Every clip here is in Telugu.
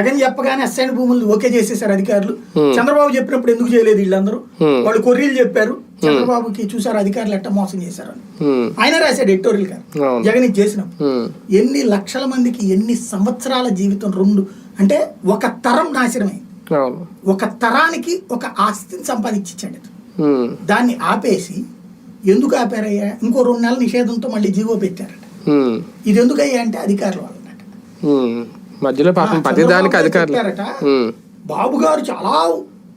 జగన్ చెప్పగానే అసైన్ భూములు ఓకే చేసేసారు అధికారులు. చంద్రబాబు చెప్పినప్పుడు ఎందుకు చేయలేదు వీళ్ళందరూ? వాళ్ళు కొర్రీలు చెప్పారు. చంద్రబాబుకి చూసారు అధికారులు ఎట్ట మోసం చేశారు ఆయన రాశాడు ఎడిటోరియల్ గారు. జగన్ ఇది చేసినప్పుడు. ఎన్ని లక్షల మందికి ఎన్ని సంవత్సరాల జీవితం రెండు? అంటే ఒక తరం నాశనమైంది ఒక తరానికి ఒక ఆస్తిని సంపాదించాడు దాన్ని ఆపేసి ఎందుకు ఆపారయ్యా? ఇంకో రెండు నెలల నిషేధంతో మళ్ళీ జీవో పెట్టారట. ఇది ఎందుకు అయ్యా అంటే అధికారుల ఉమ్. మధ్యలో పాపం ఆ, ప్రతి దానికి చంద్రబాబు అధికారులు. బాబు గారు చాలా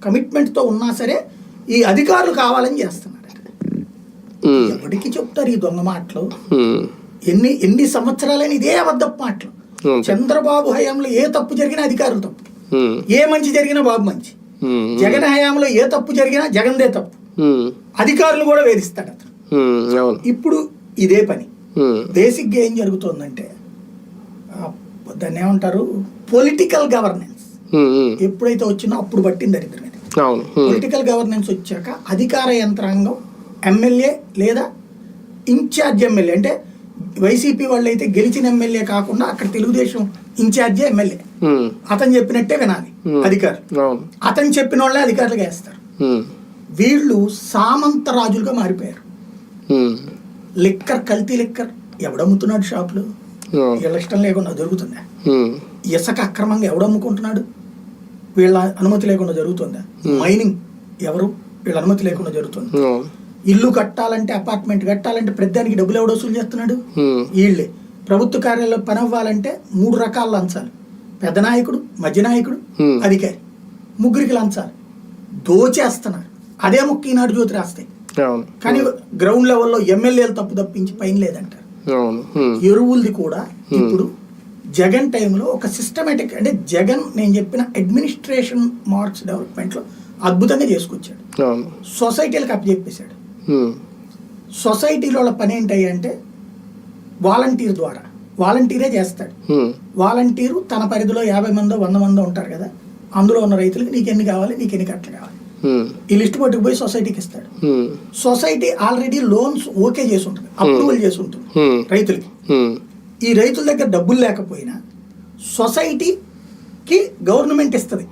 కమిట్మెంట్తో ఉన్నా సరే ఈ అధికారులు కావాలని చేస్తున్నారట. ఉమ్, ఎవరికి చెప్తారు ఈ దొంగ మాటలు? ఎన్ని ఎన్ని సంవత్సరాలైన ఇదే అబద్ధపు మాటలు. చంద్రబాబు హయాంలో ఏ తప్పు జరిగినా అధికారులు తప్పు. ఏ మంచి జరిగినా బాబు మంచి. జగన్ హయాంలో ఏ తప్పు జరిగినా జగన్దే తప్పు. అధికారులు కూడా వేధిస్తాడు అతను ఇప్పుడు ఇదే పని. బేసిక్గా ఏం జరుగుతుందంటే దాన్ని ఏమంటారు? పొలిటికల్ గవర్నెన్స్ ఎప్పుడైతే వచ్చిందో అప్పుడు పట్టింది దరిద్రం ఇది. ఉమ్, పొలిటికల్ గవర్నెన్స్ వచ్చాక అధికార యంత్రాంగం ఎమ్మెల్యే లేదా ఇన్ఛార్జ్ ఎమ్మెల్యే అంటే వైసీపీ వాళ్ళు అయితే గెలిచిన ఎమ్మెల్యే కాకుండా అక్కడ తెలుగుదేశం ఇన్ఛార్జే ఎమ్మెల్యే. అతను చెప్పినట్టే వినాలి. అధికారులు అవును. అతను చెప్పిన వాళ్ళే అధికారులుగా వేస్తారు. వీళ్ళు సామంత రాజులుగా మారిపోయారు. లిక్కర్ కల్తీ లిక్కర్ ఎవడమ్ముతున్నాడు షాపులు? ఇష్టం లేకుండా జరుగుతుందా? ఇసుక అక్రమంగా ఎవడమ్ముకుంటున్నాడు వీళ్ళ అనుమతి లేకుండా జరుగుతుందా? మైనింగ్ ఎవరు? వీళ్ళ అనుమతి లేకుండా జరుగుతుంది. ఇల్లు కట్టాలంటే అపార్ట్మెంట్ కట్టాలంటే ప్రతిదానికి డబ్బులు ఎవడు వసూలు చేస్తున్నాడు? వీళ్ళే. ప్రభుత్వ కార్యాలయంలో పని అవ్వాలంటే మూడు రకాల లంచాలు. పెద్ద నాయకుడు మధ్య నాయకుడు. అధికారి. ముగ్గురికి లంచాలు. దోచేస్తున్నారు. అదే ముక్క ఈనాడు జ్యోతి రాస్తాయి. కానీ గ్రౌండ్ లెవెల్లో ఎమ్మెల్యేలు తప్పు తప్పించి పైన లేదంటారు. ఎరువులది కూడా ఇప్పుడు జగన్ టైంలో ఒక సిస్టమేటిక్ అంటే జగన్ నేను చెప్పిన అడ్మినిస్ట్రేషన్ మార్క్స్ డెవలప్మెంట్లో అద్భుతంగా చేసుకొచ్చాడు. సొసైటీలకు అప్పచెప్పేశాడు సొసైటీలో పని ఏంటి అంటే వాలంటీర్ ద్వారా వాలంటీరే చేస్తాడు. వాలంటీరు తన పరిధిలో యాభై మందో వంద మందో ఉంటారు కదా అందులో ఉన్న రైతులకి నీకు ఎన్ని కావాలి నీకు ఎన్ని కట్టలు కావాలి. ఈ లిస్ట్ పట్టుకుపోయి సొసైటీకి ఇస్తాడు. సొసైటీ ఆల్రెడీ లోన్స్ ఓకే చేసి ఉంటుంది అప్రూవల్ చేసి ఉంటుంది రైతులకి. ఈ రైతుల దగ్గర డబ్బులు లేకపోయినా సొసైటీకి గవర్నమెంట్ ఇస్తుంది.